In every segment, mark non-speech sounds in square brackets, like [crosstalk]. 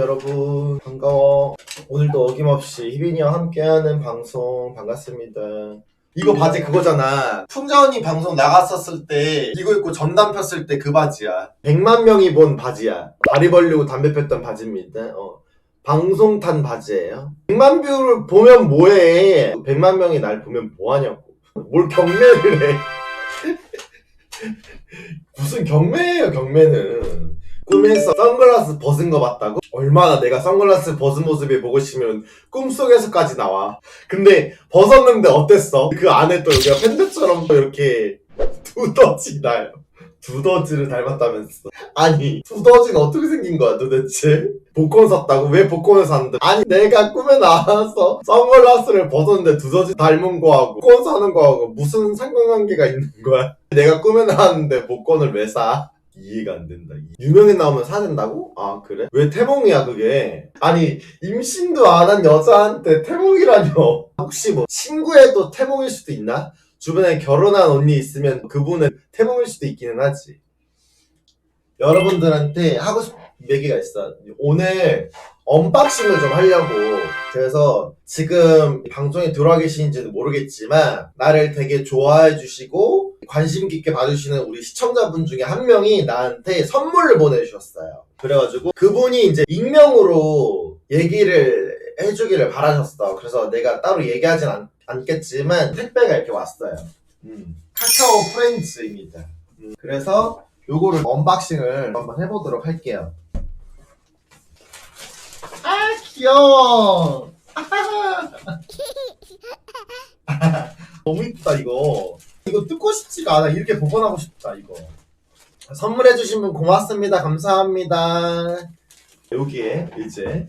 여러분 반가워. 오늘도 어김없이 희빈이와 함께하는 방송 반갑습니다. 이거 바지 그거잖아. 풍자 언니 방송 나갔었을 때 이거 입고 전담 폈을 때 그 바지야. 100만 명이 본 바지야. 다리 벌리고 담배 폈던 바지입니다. 어. 방송 탄 바지예요. 100만 뷰를 보면 뭐해? 100만 명이 날 보면 뭐하냐고. 뭘 경매를 해? [laughs] 무슨 경매예요 경매는 꿈에서 선글라스 벗은 거 봤다고? 얼마나 내가 선글라스 벗은 모습이 보고 싶으면 꿈속에서까지 나와. 근데 벗었는데 어땠어? 그 안에 또 여기가 팬들처럼 또 이렇게 두더지 나요. 두더지를 닮았다면서. 아니, 두더지가 어떻게 생긴 거야 도대체? 복권 샀다고? 왜 복권을 샀는데? 아니, 내가 꿈에 나와서 선글라스를 벗었는데 두더지 닮은 거하고 복권 사는 거하고 무슨 상관관계가 있는 거야? 내가 꿈에 나왔는데 복권을 왜 사? 이해가 안 된다. 유명인 나오면 사는다고? 아 그래? 왜 태몽이야 그게? 아니 임신도 안 한 여자한테 태몽이라뇨? [laughs] 혹시 뭐 친구에도 태몽일 수도 있나? 주변에 결혼한 언니 있으면 그분은 태몽일 수도 있기는 하지. 여러분들한테 하고 싶은 얘기가 있어. 오늘 언박싱을 좀 하려고. 그래서 지금 방송에 들어와 계시는지는 모르겠지만 나를 되게 좋아해 주시고 관심 깊게 봐주시는 우리 시청자분 중에 한 명이 나한테 선물을 보내주셨어요. 그래가지고 그분이 이제 익명으로 얘기를 해주기를 바라셨어. 그래서 내가 따로 얘기하진 않, 않겠지만 택배가 이렇게 왔어요. 음, 카카오 프렌즈입니다. 음, 그래서 요거를 언박싱을 한번 해보도록 할게요. 아 귀여워. [laughs] 너무 이쁘다 이거. 이거 뜯고 싶지가 않아. 이렇게 보관하고 싶다 이거. 선물해주신 분 고맙습니다. 감사합니다. 여기에 이제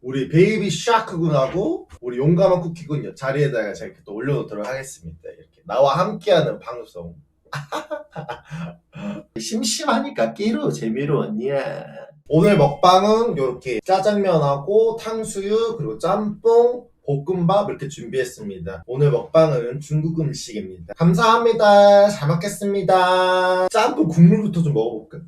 우리 베이비 샤크군하고 우리 용감한 쿠키군 자리에다가 제가 이렇게 또 올려놓도록 하겠습니다. 이렇게 나와 함께하는 방송. [laughs] 심심하니까 끼로 재미로 언니야. 오늘 먹방은 이렇게 짜장면하고 탕수육 그리고 짬뽕 볶음밥 이렇게 준비했습니다. 오늘 먹방은 중국 음식입니다. 감사합니다. 잘 먹겠습니다. 짬뽕 국물부터 좀 먹어볼까?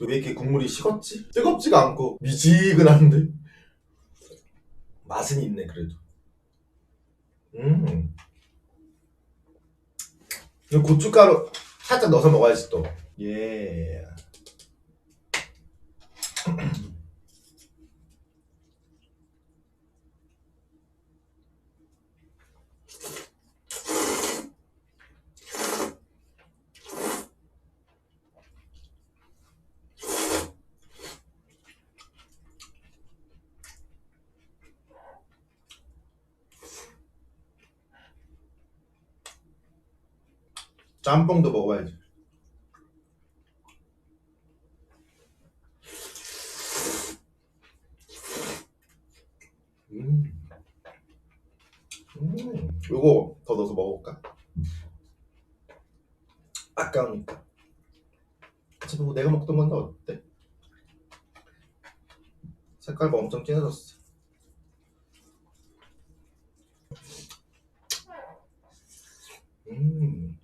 왜 이렇게 국물이 식었지? 뜨겁지가 않고 미지근한데? 맛은 있네 그래도. 음. 이 고춧가루 살짝 넣어서 먹어야지 또. 예. 짬뽕도 먹어야지. 음. 음. 요거 더 넣어서 먹어볼까? 아까우니까. 어차피 뭐 내가 먹던 건데 어때? 색깔도 엄청 진해졌어. 음.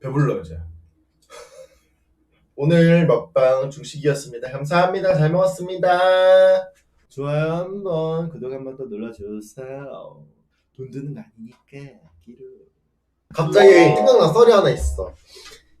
배불러 이제. [laughs] 오늘 먹방 중식이었습니다. 감사합니다. 잘 먹었습니다. 좋아요 한번 구독 한번 또 눌러주세요. 돈 드는 거 아니니까 기루. 갑자기 생각난 썰이 하나 있어.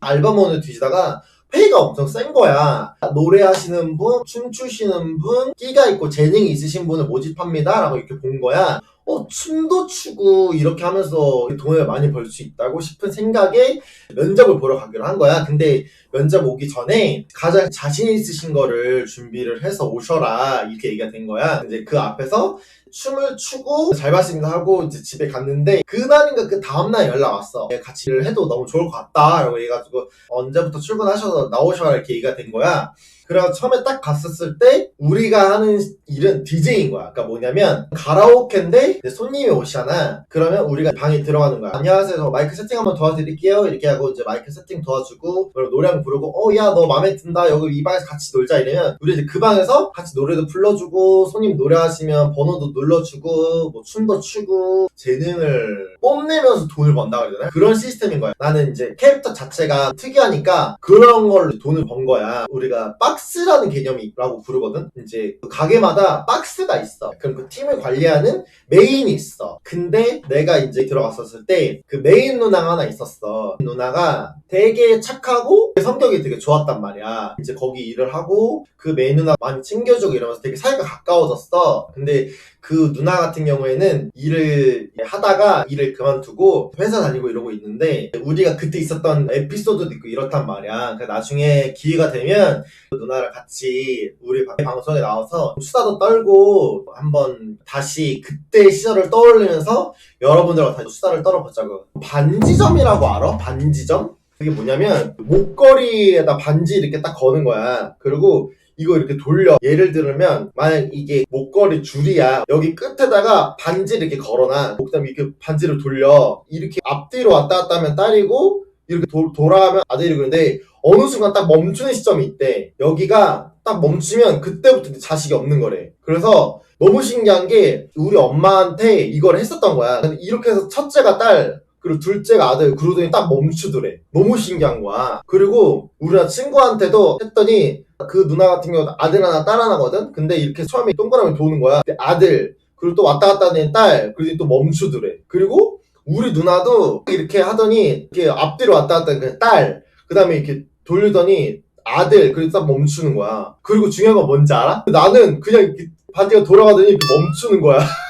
알바몬을 뒤지다가 페이가 엄청 센 거야. 노래하시는 분, 춤추시는 분, 끼가 있고 재능이 있으신 분을 모집합니다. 라고 이렇게 본 거야. 어, 춤도 추고 이렇게 하면서 돈을 많이 벌 수 있다고 싶은 생각에 면접을 보러 가기로 한 거야. 근데 면접 오기 전에 가장 자신 있으신 거를 준비를 해서 오셔라. 이렇게 얘기가 된 거야. 이제 그 앞에서 춤을 추고 잘 봤습니다 하고 이제 집에 갔는데 그날인가 그 다음날 연락 왔어. 같이 일을 해도 너무 좋을 것 같다. 라고 해가지고 언제부터 출근하셔서 나오셔라 이렇게 얘기가 된 거야. 그래서 처음에 딱 갔었을 때 우리가 하는 일은 DJ인 거야. 그러니까 뭐냐면 가라오케인데 손님이 오시잖아. 그러면 우리가 방에 들어가는 거야. 안녕하세요. 저 마이크 세팅 한번 도와드릴게요. 이렇게 하고 이제 마이크 세팅 도와주고 그리고 노래 한번 부르고 어 야 너 마음에 든다. 여기 이 방에서 같이 놀자 이러면 우리 이제 그 방에서 같이 노래도 불러주고 손님 노래하시면 번호도 눌러주고 뭐 춤도 추고 재능을 뽐내면서 돈을 번다 그러잖아. 그런 시스템인 거야. 나는 이제 캐릭터 자체가 특이하니까 그런 걸로 돈을 번 거야. 우리가 박스라는 개념이라고 부르거든. 이제 그 가게마다 박스가 있어. 그럼 그 팀을 관리하는 메인이 있어. 근데 내가 이제 들어갔었을 때 그 메인 누나가 하나 있었어. 누나가 되게 착하고 성격이 되게 좋았단 말이야. 이제 거기 일을 하고 그 메인 누나 많이 챙겨주고 이러면서 되게 사이가 가까워졌어. 근데 그 누나 같은 경우에는 일을 하다가 일을 그만두고 회사 다니고 이러고 있는데 우리가 그때 있었던 에피소드도 있고 이렇단 말이야. 그러니까 나중에 기회가 되면 그 누나랑 같이 우리 방- 방송에 나와서 수다도 떨고 한번 다시 그때 시절을 떠올리면서 여러분들과 다시 수다를 떨어보자고. 반지점이라고 알아? 반지점? 그게 뭐냐면 목걸이에다 반지 이렇게 딱 거는 거야. 그리고 이거 이렇게 돌려. 예를 들면 만약 이게 목걸이 줄이야. 여기 끝에다가 반지를 이렇게 걸어놔. 그다음에 이렇게 반지를 돌려. 이렇게 앞뒤로 왔다 갔다 하면 딸이고 이렇게 도- 돌아가면 아들이고 근데 어느 순간 딱 멈추는 시점이 있대. 여기가 딱 멈추면 그때부터 자식이 없는 거래. 그래서 너무 신기한 게 우리 엄마한테 이걸 했었던 거야. 이렇게 해서 첫째가 딸, 그리고 둘째가 아들, 그러더니 딱 멈추더래. 너무 신기한 거야. 그리고 우리 친구한테도 했더니 그 누나 같은 경우는 아들 하나, 딸 하나거든? 근데 이렇게 처음에 동그라미 도는 거야. 근데 아들, 그리고 또 왔다 갔다 하는 딸, 그리고 또 멈추더래. 그리고 우리 누나도 이렇게 하더니 이렇게 앞뒤로 왔다 갔다 하는 딸, 그 다음에 이렇게 돌리더니 아들, 그리고 딱 멈추는 거야. 그리고 중요한 건 뭔지 알아? 나는 그냥 바디가 돌아가더니 멈추는 거야. [laughs]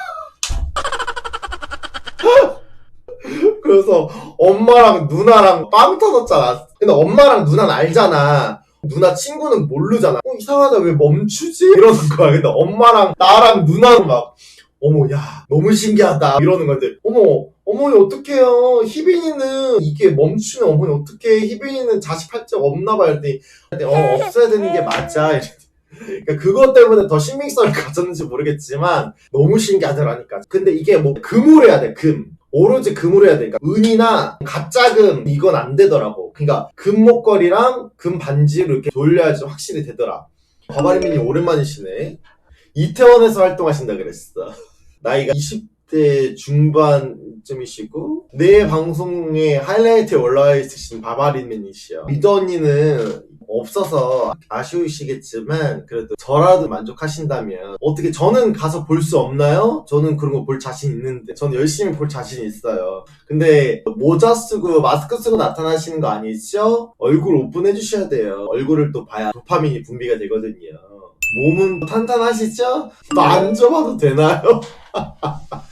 그래서 엄마랑 누나랑 빵 터졌잖아. 근데 엄마랑 누나는 알잖아. 누나 친구는 모르잖아. 어, 이상하다. 왜 멈추지? 이러는 거야. 근데 엄마랑 나랑 누나는 막, 어머, 야, 너무 신기하다. 이러는 건데, 어머, 어머니 어떡해요. 희빈이는 이게 멈추면 어머니 어떡해. 희빈이는 자식 할 적 없나 봐. 이랬더니, 어, 없어야 되는 게 맞아. [laughs] 그러니까 그것 때문에 더 신빙성을 [laughs] 가졌는지 모르겠지만 너무 신기하더라니까. 근데 이게 뭐 금으로 해야 돼. 금. 오로지 금으로 해야 되니까 은이나 가짜금 이건 안 되더라고. 그러니까 금 목걸이랑 금 반지로 이렇게 돌려야지 확실히 되더라. 바바리민이 오랜만이시네. 이태원에서 활동하신다 그랬어. 나이가 20대 중반 쯤이시고 내 방송에 하이라이트에 올라와 있으신 바바리민이시여. 미더 언니는 없어서 아쉬우시겠지만 그래도 저라도 만족하신다면 어떻게 저는 가서 볼 수 없나요? 저는 그런 거 볼 자신 있는데 저는 열심히 볼 자신 있어요. 근데 모자 쓰고 마스크 쓰고 나타나시는 거 아니죠? 얼굴 오픈해 주셔야 돼요. 얼굴을 또 봐야 도파민이 분비가 되거든요. 몸은 탄탄하시죠? 만져봐도 되나요? [laughs]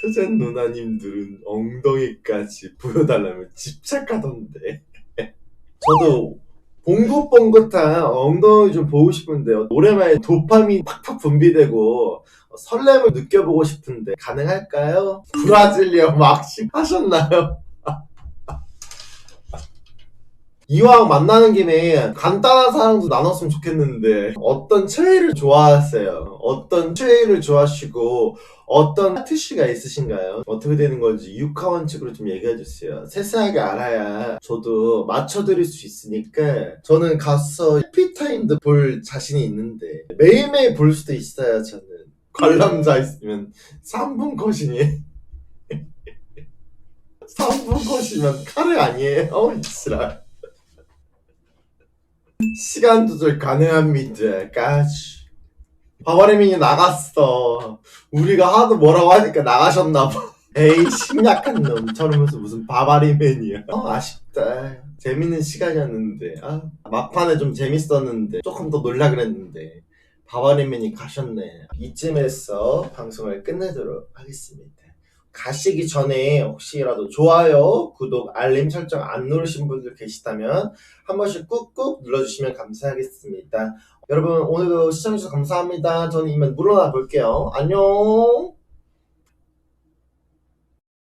표전 누나님들은 엉덩이까지 보여달라면 집착하던데. [laughs] 저도 봉긋봉긋한 엉덩이 좀 보고 싶은데요. 오랜만에 도파민 팍팍 분비되고 설렘을 느껴보고 싶은데 가능할까요? 브라질리아 막식 하셨나요? 이왕 만나는 김에 간단한 사랑도 나눴으면 좋겠는데 어떤 최애를 좋아하세요? 어떤 최애를 좋아하시고 어떤 하트씨가 있으신가요? 어떻게 되는 건지 육하 원칙으로 좀 얘기해 주세요. 세세하게 알아야 저도 맞춰드릴 수 있으니까 저는 가서 해피타임도 볼 자신이 있는데 매일매일 볼 수도 있어요 저는 관람자 있으면 3분 컷이니 [laughs] 3분 컷이면 카레 아니에요? 어, 이 지랄 시간 조절 가능합니다 까지. 바바리민이 나갔어. 우리가 하도 뭐라고 하니까 나가셨나봐. 에이 심약한 놈. 저러면서 무슨 바바리맨이야 어 아쉽다. 재밌는 시간이었는데. 아, 막판에 좀 재밌었는데. 조금 더 놀라 그랬는데. 바바리맨이 가셨네. 이쯤에서 방송을 끝내도록 하겠습니다 가시기 전에 혹시라도 좋아요, 구독, 알림 설정 안 누르신 분들 계시다면 한 번씩 꾹꾹 눌러주시면 감사하겠습니다. 여러분 오늘도 시청해주셔서 감사합니다. 저는 이만 물러나 볼게요. 안녕